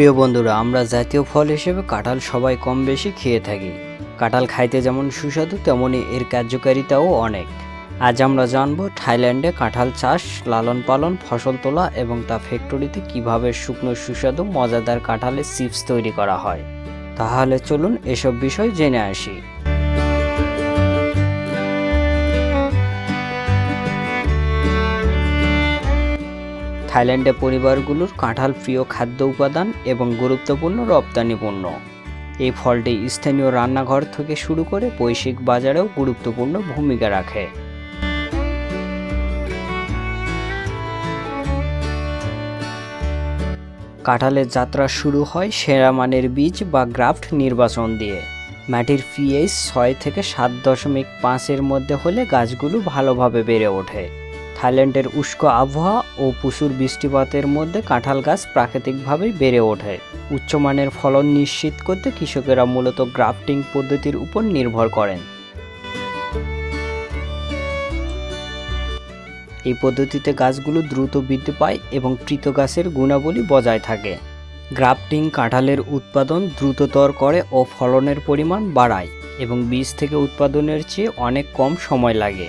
প্রিয় বন্ধুরা, আমরা জাতীয় ফল হিসেবে কাঁঠাল সবাই কম বেশি খেয়ে থাকি। কাঁঠাল খাইতে যেমন সুস্বাদু তেমনই এর কার্যকারিতাও অনেক। আজ আমরা জানব থাইল্যান্ডে কাঁঠাল চাষ লালন পালন ফসল তোলা এবং তা ফ্যাক্টরিতে কীভাবে শুকনো, সুস্বাদু, মজাদার কাঁঠালের চিপস তৈরি করা হয়। তাহলে চলুন এসব বিষয় জেনে আসি। থাইল্যান্ডে পরিবারগুলোর কাঁঠাল প্রিয় খাদ্য উপাদান এবং গুরুত্বপূর্ণ রপ্তানি পণ্য এই ফলটি স্থানীয় রান্নাঘর থেকে শুরু করে বৈশ্বিক বাজারেও গুরুত্বপূর্ণ ভূমিকা রাখে। কাঁঠালের যাত্রা শুরু হয় সেরা মানের বীজ বা গ্রাফট নির্বাচন দিয়ে। মাটির পিএইচ ছয় থেকে সাত দশমিক পাঁচের মধ্যে হলে গাছগুলো ভালোভাবে বেড়ে ওঠে। থাইল্যান্ডের উষ্ক আবহাওয়া ও প্রচুর বৃষ্টিপাতের মধ্যে কাঁঠাল গাছ প্রাকৃতিকভাবেই বেড়ে ওঠে। উচ্চমানের ফলন নিশ্চিত করতে কৃষকেরা মূলত গ্রাফটিং পদ্ধতির উপর নির্ভর করেন। এই পদ্ধতিতে গাছগুলো দ্রুত বৃদ্ধি পায় এবং কৃত গাছের গুণাবলী বজায় থাকে। গ্রাফটিং কাঁঠালের উৎপাদন দ্রুততর করে ও ফলনের পরিমাণ বাড়ায় এবং বীজ থেকে উৎপাদনের চেয়ে অনেক কম সময় লাগে।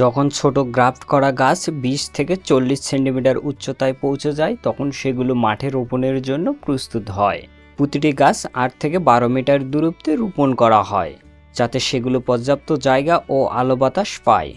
যখন ছোট গ্রাফট করা গাছ বিশ থেকে চল্লিশ সেন্টিমিটার উচ্চতায় পৌঁছে যায়, তখন সেগুলো মাঠে রোপণের জন্য প্রস্তুত হয়। প্রতিটি গাছ আট থেকে বারো মিটার দূরত্বে রোপণ করা হয়, যাতে সেগুলো পর্যাপ্ত জায়গা ও আলো বাতাস পায়।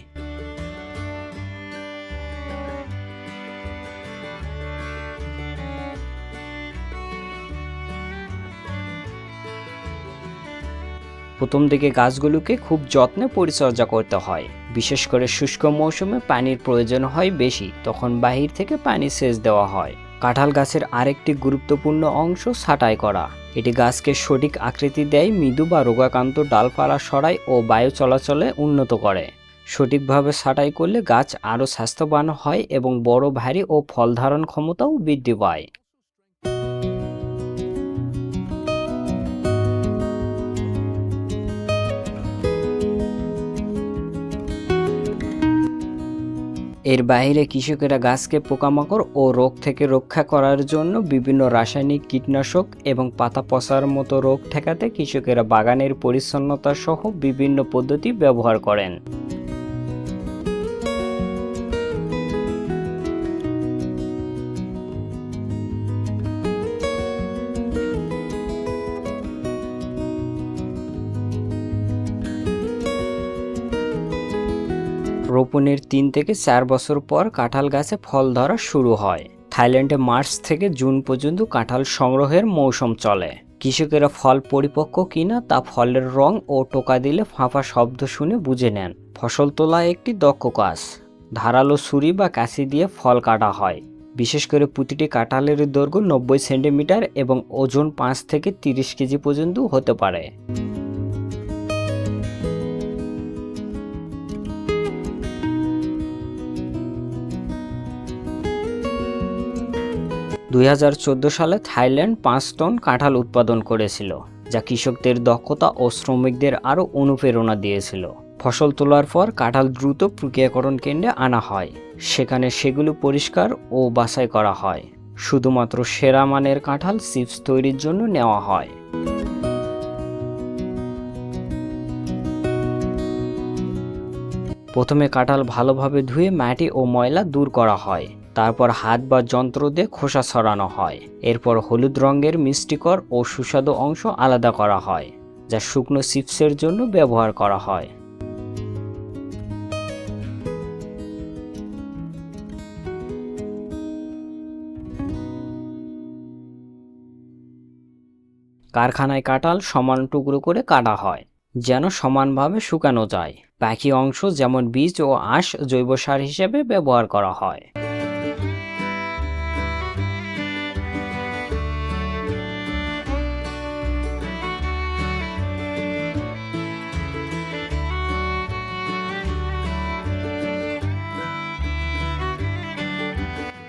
প্রথম দিকে গাছগুলোকে খুব যত্নে পরিচর্যা করতে হয়। বিশেষ করে শুষ্ক মৌসুমে পানির প্রয়োজন হয় বেশি, তখন বাহির থেকে পানি সেচ দেওয়া হয়। কাঁঠাল গাছের আরেকটি গুরুত্বপূর্ণ অংশ ছাঁটাই করা। এটি গাছকে সঠিক আকৃতি দেয়, মৃদু বা রোগাক্রান্ত ডালপালা সরায় ও বায়ু চলাচলে উন্নত করে। সঠিকভাবে ছাঁটাই করলে গাছ আরও স্বাস্থ্যবান হয় এবং বড় ভারী ও ফল ধারণ ক্ষমতাও বৃদ্ধি পায়। এর বাইরে কৃষকেরা গাছকে পোকামাকড় ও রোগ থেকে রক্ষা করার জন্য বিভিন্ন রাসায়নিক কীটনাশক এবং পাতা পচার মতো রোগ ঠেকাতে কৃষকেরা বাগানের পরিচ্ছন্নতা সহ বিভিন্ন পদ্ধতি ব্যবহার করেন। রোপণের তিন থেকে চার বছর পর কাঁঠাল গাছে ফল ধরা শুরু হয়। থাইল্যান্ডে মার্চ থেকে জুন পর্যন্ত কাঁঠাল সংগ্রহের মৌসুম চলে। কৃষকেরা ফল পরিপক্ক কিনা তা ফলের রং ও টোকা দিলে ফাঁপা শব্দ শুনে বুঝে নেন। ফসল তোলা একটি দক্ষ কাজ। ধারালো ছুরি বা কাঁচি দিয়ে ফল কাটা হয়। বিশেষ করে প্রতিটি কাঁঠালের দৈর্ঘ্য নব্বই সেন্টিমিটার এবং ওজন পাঁচ থেকে তিরিশ কেজি পর্যন্ত হতে পারে। দুই হাজার চোদ্দ সালে থাইল্যান্ড পাঁচ টন কাঁঠাল উৎপাদন করেছিল, যা কৃষকদের দক্ষতা ও শ্রমিকদের আরও অনুপ্রেরণা দিয়েছিল। ফসল তোলার পর কাঁঠাল দ্রুত প্রক্রিয়াকরণ কেন্দ্রে আনা হয়, সেখানে সেগুলো পরিষ্কার ও বাছাই করা হয়। শুধুমাত্র সেরা মানের কাঁঠাল চিপস তৈরির জন্য নেওয়া হয়। প্রথমে কাঁঠাল ভালোভাবে ধুয়ে মাটি ও ময়লা দূর করা হয়। তারপর হাত বা যন্ত্র দিয়ে খোসা ছড়ানো হয়। এরপর হলুদ রঙের মিষ্টিকর ও সুস্বাদু অংশ আলাদা করা হয়, যা শুকনো চিপসের জন্য ব্যবহার করা হয়। কারখানায় কাঁঠাল সমান টুকরো করে কাটা হয়, যেন সমানভাবে শুকানো যায়। বাকি অংশ যেমন বীজ ও আঁশ জৈব সার হিসেবে ব্যবহার করা হয়।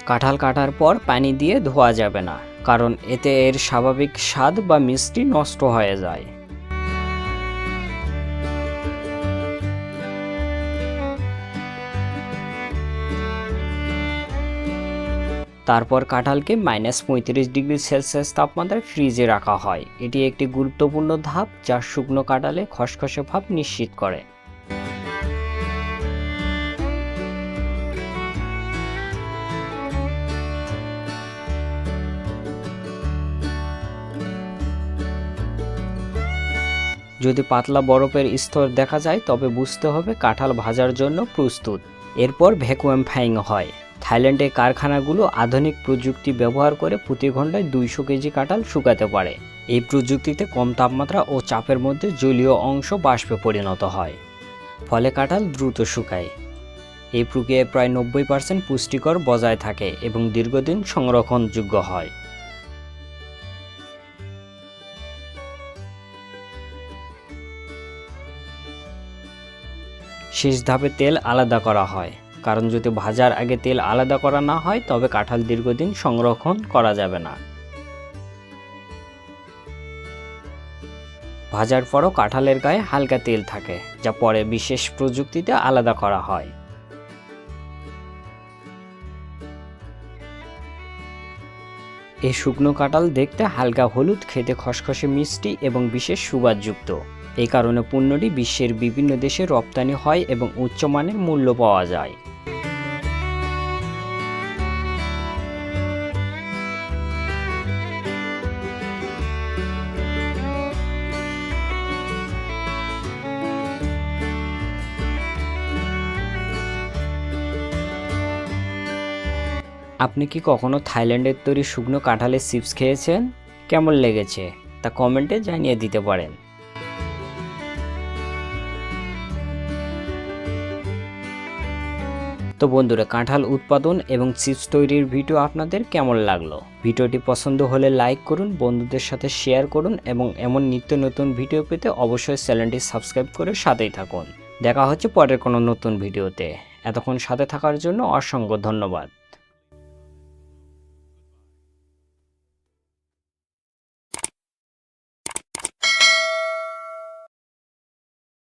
কাঁঠাল কাটার পর পানি দিয়ে ধোয়া যাবে না, কারণ এতে এর স্বাভাবিক স্বাদ বা মিষ্টি নষ্ট হয়ে যায়। তারপর কাঁঠালকে মাইনাস পঁয়ত্রিশ ডিগ্রি সেলসিয়াস তাপমাত্রায় ফ্রিজে রাখা হয়। এটি একটি গুরুত্বপূর্ণ ধাপ যা শুকনো কাঁঠালে খসখসে ভাব নিশ্চিত করে। যদি পাতলা বরফের স্তর দেখা যায়, তবে বুঝতে হবে কাঁঠাল ভাজার জন্য প্রস্তুত। এরপর ভ্যাকুয়াম ফাইং হয়। থাইল্যান্ডে কারখানাগুলো আধুনিক প্রযুক্তি ব্যবহার করে প্রতি ঘন্টায় দুইশো কেজি কাঁঠাল শুকাতে পারে। এই প্রযুক্তিতে কম তাপমাত্রা ও চাপের মধ্যে জলীয় অংশ বাষ্পে পরিণত হয়। ফলে কাঁঠাল দ্রুত শুকায়। এই প্রক্রিয়ায় প্রায় নব্বই পার্সেন্ট পুষ্টিকর বজায় থাকে এবং দীর্ঘদিন সংরক্ষণযোগ্য হয়। শেষ ধাপে তেল আলাদা করা হয়। কারণ যদি ভাজার আগে তেল আলাদা করা না হয়, তবে কাঁঠাল দীর্ঘদিন সংরক্ষণ করা যাবে না। ভাজার পরও কাঁঠালের গায়ে হালকা তেল থাকে, যা পরে বিশেষ প্রযুক্তিতে আলাদা করা হয়। এই শুকনো কাঁঠাল দেখতে হালকা হলুদ, খেতে খসখসে মিষ্টি এবং বিশেষ সুবাদযুক্ত। এই কারণে পণ্যটি বিশ্বের বিভিন্ন দেশে রপ্তানি হয় এবং উচ্চমানের মূল্য পাওয়া যায়। আপনি কি কখনো থাইল্যান্ডের তৈরি শুকনো কাঁঠালের চিপস খেয়েছেন? কেমন লেগেছে? তা কমেন্টে জানিয়ে দিতে পারেন। তো বন্ধুরা, কাঁঠাল উৎপাদন এবং চিপস তৈরির ভিডিও আপনাদের কেমন লাগল? ভিডিওটি পছন্দ হলে লাইক করুন, বন্ধুদের সাথে শেয়ার করুন এবং এমন নিত্য নতুন ভিডিও পেতে অবশ্যই চ্যানেলটি সাবস্ক্রাইব করে সাথেই থাকুন। দেখা হচ্ছে পরের কোনো নতুন ভিডিওতে। এতক্ষণ সাথে থাকার জন্য অসংখ্য ধন্যবাদ।